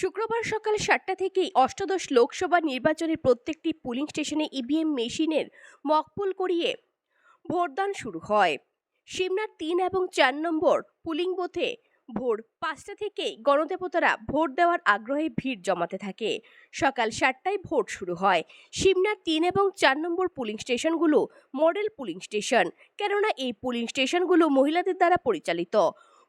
শুক্রবার সকাল সাতটা থেকেই অষ্টাদশ লোকসভা নির্বাচনের প্রত্যেকটি পুলিং স্টেশনে ইভিএম মেশিনের মকপুল করিয়ে ভোটদান শুরু হয়। সিমনার তিন এবং চার নম্বর পুলিং বুথে ভোর পাঁচটা থেকেই গণদেবতারা ভোট দেওয়ার আগ্রহে ভিড় জমাতে থাকে। সকাল সাতটায় ভোট শুরু হয়। সিমনার তিন এবং চার নম্বর পুলিং স্টেশনগুলো মডেল পুলিং স্টেশন কেননা এই পুলিং স্টেশনগুলো মহিলাদের দ্বারা পরিচালিত।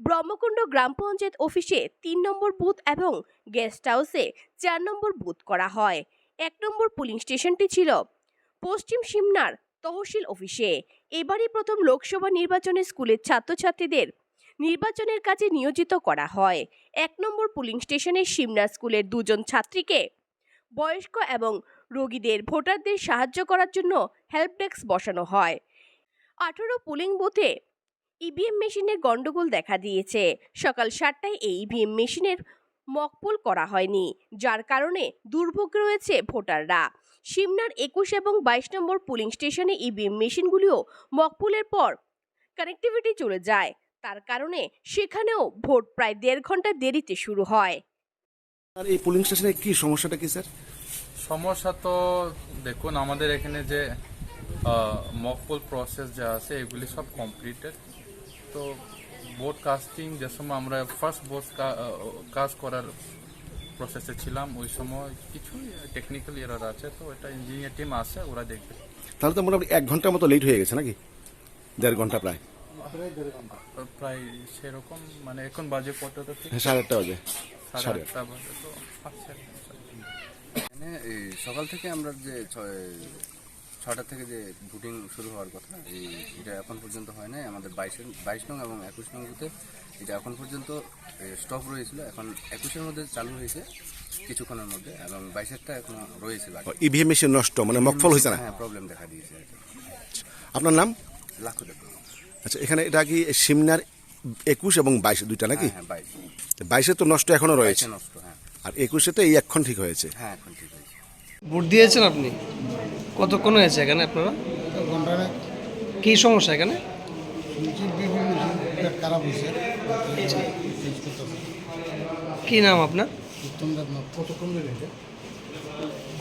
ব্রহ্মকুণ্ড গ্রাম পঞ্চায়েত অফিসে তিন নম্বর বুথ এবং গেস্ট হাউসে চার নম্বর বুথ করা হয়। এক নম্বর পুলিং স্টেশনটি ছিল পশ্চিম সিমনার তহসিল অফিসে। এবারই প্রথম লোকসভা নির্বাচনে স্কুলের ছাত্রছাত্রীদের নির্বাচনের কাজে নিয়োজিত করা হয়। এক নম্বর পুলিং স্টেশনে সিমনা স্কুলের দুজন ছাত্রীকে বয়স্ক এবং রোগীদের ভোটারদের সাহায্য করার জন্য হেল্প ডেস্ক বসানো হয়। আঠারো পুলিং বুথে ইভিএম মেশিনের গন্ডগোল দেখা দিয়েছে। সকাল সাতটায় এই ইভিএম মেশিনের মকপুল করা হয়নি যার কারণে দুর্ভোগ রয়েছে ভোটাররা। সিমনার একুশ এবং বাইশ নম্বর পুলিং স্টেশনে ইভিএম মেশিনগুলিও মকপুলের পর কানেক্টিভিটি চলে যায়। তার কারণে সেখানেও ভোট প্রায় দেড় ঘণ্টা দেরিতে শুরু হয়। আর এই পোলিং স্টেশনে কি সমস্যাটা কি স্যার? সমস্যা তো দেখুন আমাদের এখানে যে মকপল প্রসেস যা আছে এগুলি সব কমপ্লিটেড তো ভোট কাস্টিং যে সময় আমরা ফার্স্ট ভোট কাজ করার প্রসেসে ছিলাম ওই সময় কিছু টেকনিক্যাল এরার আছে তো এটা ইঞ্জিনিয়ার টিম আছে ওরা দেখবে তাহলে তো মোটামুটি এক ঘণ্টার মতো লেট হয়ে গেছে নাকি? দেড় ঘণ্টা প্রায়। প্রায় সেরকম মানে এখন বাজে হ্যাঁ সাড়ে আটটা বাজে। সাড়ে আটটা বাজে তো এই সকাল থেকে আমরা যে ছয়- ছটা থেকে যে ভোটিং শুরু হওয়ার কথা এই এটা এখন পর্যন্ত হয় নাই। আমাদের বাইশ বাইশ নং এবং একুশ নং বুথে এটা এখন পর্যন্ত স্টপ রয়েছিল। এখন একুশের মধ্যে চালু হয়েছে কিছুক্ষণের মধ্যে এবং বাইশেরটা এখন রয়েছে বাকি। ইভিএম মেশিন নষ্ট মানে মকফল হয়েছে না? হ্যাঁ প্রবলেম দেখা দিয়েছে আপনার নাম? লাখো দেখো আচ্ছা এখানে এটা কি সিমনার একুশ এবং বাইশ দুইটা নাকি? হ্যাঁ বাইশ। বাইশে তো নষ্ট এখনও রয়েছে। নষ্ট হ্যাঁ। আর একুশে তো এই এখন ঠিক হয়েছে। হ্যাঁ এখন ঠিক হয়েছে। ভোট দিয়েছেন আপনি? কতক্ষণ হয়েছে এখানে আপনারা? কি সমস্যা এখানে? পেট কি নাম আপনার? উত্তমদার নাম। কতক্ষণ ধরে এটা?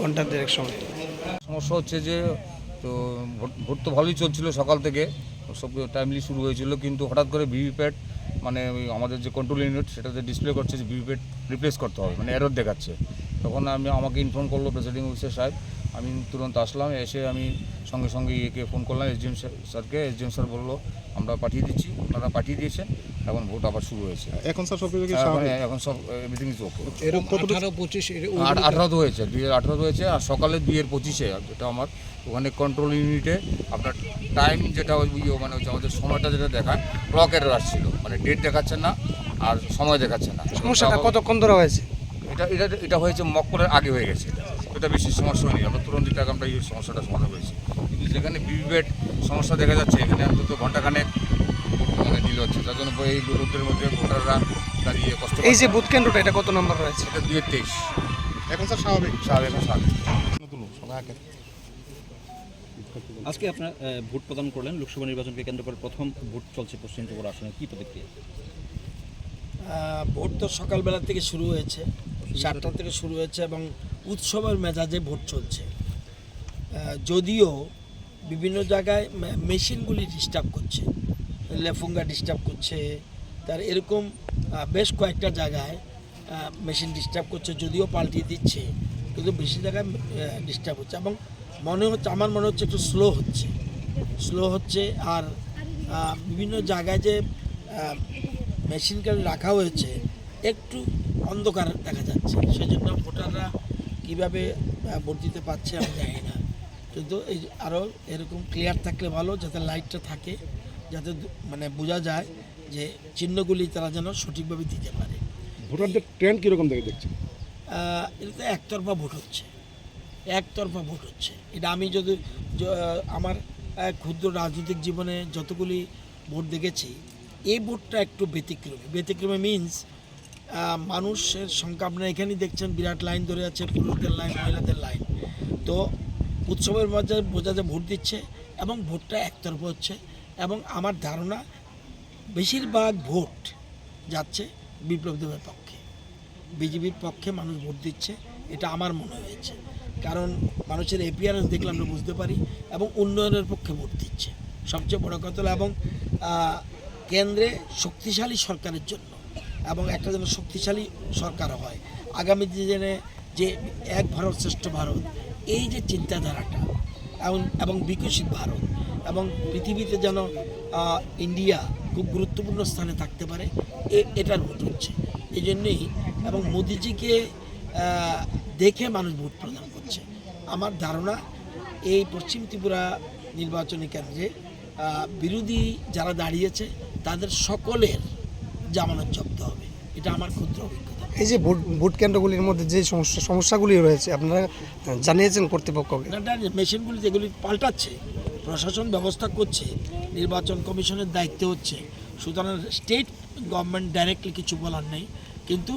ঘণ্টা দেড়েক সময়। সমস্যা হচ্ছে যে তো ভোট ভোট তো ভালোই চলছিল সকাল থেকে। সব টাইমলি শুরু হয়েছিল কিন্তু হঠাৎ করে ভিভিপ্যাট মানে ওই আমাদের যে কন্ট্রোল ইউনিট সেটাতে ডিসপ্লে করছে যে ভিভিপ্যাট রিপ্লেস করতে হবে মানে এরর দেখাচ্ছে। তখন আমি আমাকে ইনফর্ম করল প্রেসিডিং অফিসার সাহেব আমি তুরন্ত আসলাম এসে আমি সঙ্গে সঙ্গে ইয়েকে ফোন করলাম এসডিএম স্যারকে। এসডিএম স্যার বলল আমরা পাঠিয়ে দিচ্ছি। ওনারা পাঠিয়ে দিয়েছেন এখন ভোট আবার শুরু হয়েছে। এখন স্যার সব কিছু কি এখন সব এভরিথিং ইজ ওকে এরকম কত আঠারো পঁচিশ আঠারোতে হয়েছে দুই হাজার আঠারোতে হয়েছে আর সকালে দুইয়ের পঁচিশে যেটা আমার ওখানে কন্ট্রোল ইউনিটে আপনার টাইম যেটা ওই ইয়ে মানে হচ্ছে আমাদের সময়টা যেটা দেখায় ক্লকের আসছিল। মানে ডেট দেখাচ্ছে না আর সময় দেখাচ্ছে না। সমস্যাটা কতক্ষণ ধরে হয়েছে? এটা এটা এটা হয়েছে মক্কলের আগে হয়ে গেছে। এটা এটা বেশি সমস্যা হয়নি। আমরা তুরন্ত এটা আমরা এই সমস্যাটা সমাধান হয়েছে কিন্তু যেখানে বিভিভেট সমস্যা দেখা যাচ্ছে এখানে অন্তত ঘন্টাখানেক মানে দিল হচ্ছে। তার জন্য এই রোদের মধ্যে ভোটাররা দাঁড়িয়ে কষ্ট এই যে। বুথ কেন্দ্রটা এটা কত নম্বর রয়েছে? এটা দুইয়ের তেইশ। এখন স্যার স্বাভাবিক। সাড়ে নতুন আজকে আপনার ভোট প্রদান করলেন লোকসভা নির্বাচনকে কেন্দ্র করে প্রথম ভোট চলছে পশ্চিম ত্রিপুরা আসনে। কী প্রতিক্রিয়া? ভোট তো সকালবেলা থেকে শুরু হয়েছে। সাতটা থেকে শুরু হয়েছে এবং উৎসবের মেজাজে ভোট চলছে। যদিও বিভিন্ন জায়গায় মেশিনগুলি ডিস্টার্ব করছে, লেফুঙ্গা ডিস্টার্ব করছে, তার এরকম বেশ কয়েকটা জায়গায় মেশিন ডিস্টার্ব করছে, যদিও পাল্টিয়ে দিচ্ছে, কিন্তু বেশি জায়গায় ডিস্টার্ব হচ্ছে এবং মনে হচ্ছে, আমার মনে হচ্ছে একটু স্লো হচ্ছে। স্লো হচ্ছে আর বিভিন্ন জায়গায় যে মেশিনকে রাখা হয়েছে, একটু অন্ধকার দেখা যাচ্ছে। সেজন্য ভোটাররা কীভাবে দিতে পারছে আমি জানি না। কিন্তু এই আরও এরকম ক্লিয়ার থাকলে ভালো যাতে লাইটটা থাকে যাতে মানে বোঝা যায় যে চিহ্নগুলি তারা যেন সঠিকভাবে দিতে পারে। ভোটারদের ট্রেন্ড কীরকম দেখে দেখছেন? আহ, এটা তো একতরফা ভোট হচ্ছে। একতরফা ভোট হচ্ছে। এটা আমি যদি আমার ক্ষুদ্র রাজনৈতিক জীবনে যতগুলি ভোট দেখেছি এই ভোটটা একটু ব্যতিক্রমী। ব্যতিক্রমী মিন্স মানুষের সংখ্যা আপনারা এখানেই দেখছেন, বিরাট লাইন ধরে আছে, পুরুষদের লাইন, মহিলাদের লাইন। তো উৎসবের মধ্যে বোঝা যায় ভোট দিচ্ছে এবং ভোটটা একতরফা হচ্ছে এবং আমার ধারণা বেশিরভাগ ভোট যাচ্ছে বিপ্লব দেবের পক্ষে। বিজেপির পক্ষে মানুষ ভোট দিচ্ছে, এটা আমার মনে হয়েছে। কারণ মানুষের এপিয়ারেন্স দেখলে আমরা বুঝতে পারি এবং উন্নয়নের পক্ষে ভোট দিচ্ছে। সবচেয়ে বড় কথা এবং কেন্দ্রে শক্তিশালী সরকারের জন্য। এবং একটা যেন শক্তিশালী সরকার হয়। আগামী দিনে যে এক ভারত শ্রেষ্ঠ ভারত, এই যে চিন্তাধারাটা, এবং এবং বিকশিত ভারত, এবং পৃথিবীতে যেন ইন্ডিয়া খুব গুরুত্বপূর্ণ স্থানে থাকতে পারে এটার ভোট হচ্ছে। এই জন্যেই এবং মোদিজিকে দেখে মানুষ ভোট প্রদান করছে। আমার ধারণা, এই পশ্চিম ত্রিপুরা নির্বাচনী কেন্দ্রে বিরোধী যারা দাঁড়িয়েছে, তাদের সকলের জামানত জব্দ হবে। এটা আমার ক্ষুদ্র অভিজ্ঞতা। এই যে ভোট ভোট কেন্দ্রগুলির মধ্যে যে সমস্যা সমস্যাগুলি রয়েছে আপনারা জানিয়েছেন কর্তৃপক্ষকে? মেশিনগুলি যেগুলি পাল্টাচ্ছে প্রশাসন ব্যবস্থা করছে নির্বাচন কমিশনের দায়িত্ব হচ্ছে সুতরাং স্টেট গভর্নমেন্ট ডাইরেক্টলি কিছু বলার নেই কিন্তু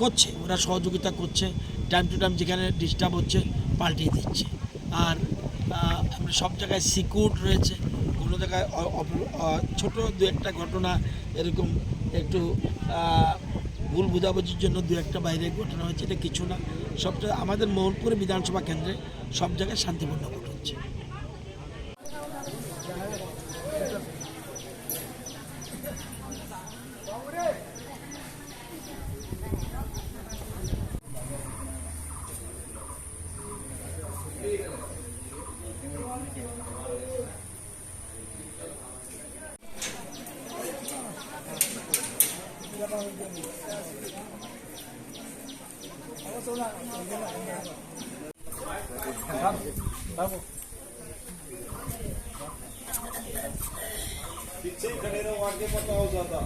করছে ওরা সহযোগিতা করছে টাইম টু টাইম যেখানে ডিস্টার্ব হচ্ছে পাল্টিয়ে দিচ্ছে। আর সব জায়গায় সিকিউর রয়েছে কোনো জায়গায় ছোট দু একটা ঘটনা এরকম একটু ভুল বোঝাবুঝির জন্য দু একটা বাইরে ঘটনা হয়েছে, এটা কিছু না। সবটা আমাদের মোহনপুর বিধানসভা কেন্দ্রে সব জায়গায় শান্তিপূর্ণ ভোট হচ্ছে। पीछे ही खड़े रहो आगे पता हो जाता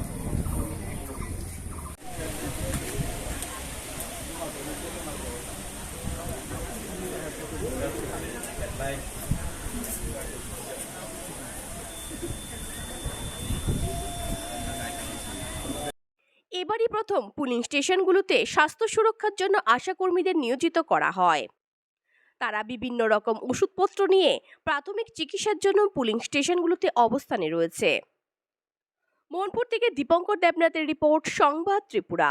Bye. এবারই প্রথম পুলিং স্টেশনগুলোতে স্বাস্থ্য সুরক্ষার জন্য আশাকর্মীদের নিয়োজিত করা হয়। তারা বিভিন্ন রকম ওষুধপত্র নিয়ে প্রাথমিক চিকিৎসার জন্য পুলিং স্টেশনগুলোতে অবস্থানে রয়েছে। মোহনপুর থেকে দীপঙ্কর দেবনাথের রিপোর্ট, সংবাদ ত্রিপুরা।